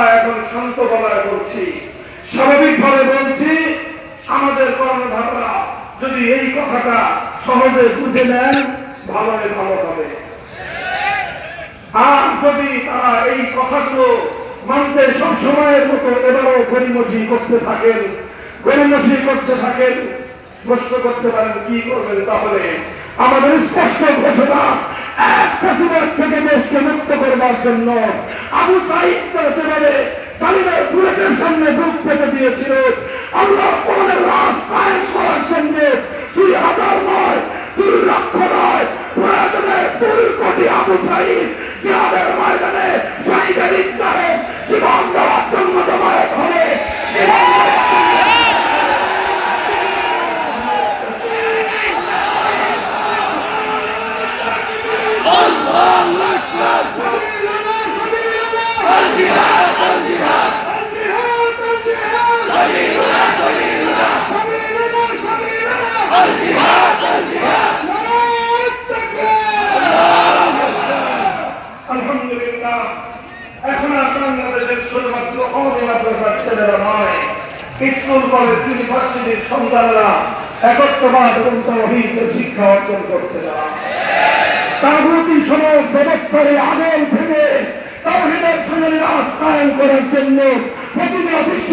কথা এখন শান্ত গলায় বলছি। স্বাভাবিকভাবে বলছি, আমাদের কর্মধাররা যদি এই কথাটা সহজে বুঝে নেন, ভালোই ভালো হবে। আর যদি তারা এই কথাগুলো মানতে সব সময়ের মতো এবারও গরিমসি করতে থাকেন গরিমসি করতে থাকেন, প্রশ্ন করতে পারেন, কি করবেন? তাহলে আমাদের স্পষ্ট ঘোষণা এক করবার জন্য আবু সাইদ যেভাবে সালিমের বুলেটের সামনে বুক পেতে দিয়েছিল। আল্লাহ কোরআনের রাজ কায়েম করার জন্য দুই হাজার নয়, দুই লক্ষ নয়, প্রয়োজনে দুই কোটি আবু সাইদ জিহাদের ময়দানে শহীদের ইত্যাহে জীবন দেওয়ার জন্য জমায়েত হবে জীবন দেওয়ার আলহামদুলিল্লাহ। স্কুল, কলেজ, ইউনিভার্সিটির সন্তানরা শিক্ষা অর্জন করছে না। তাগুতি সমাজ ব্যবস্থার ভেঙে তাহিদের করার জন্য প্রতিটা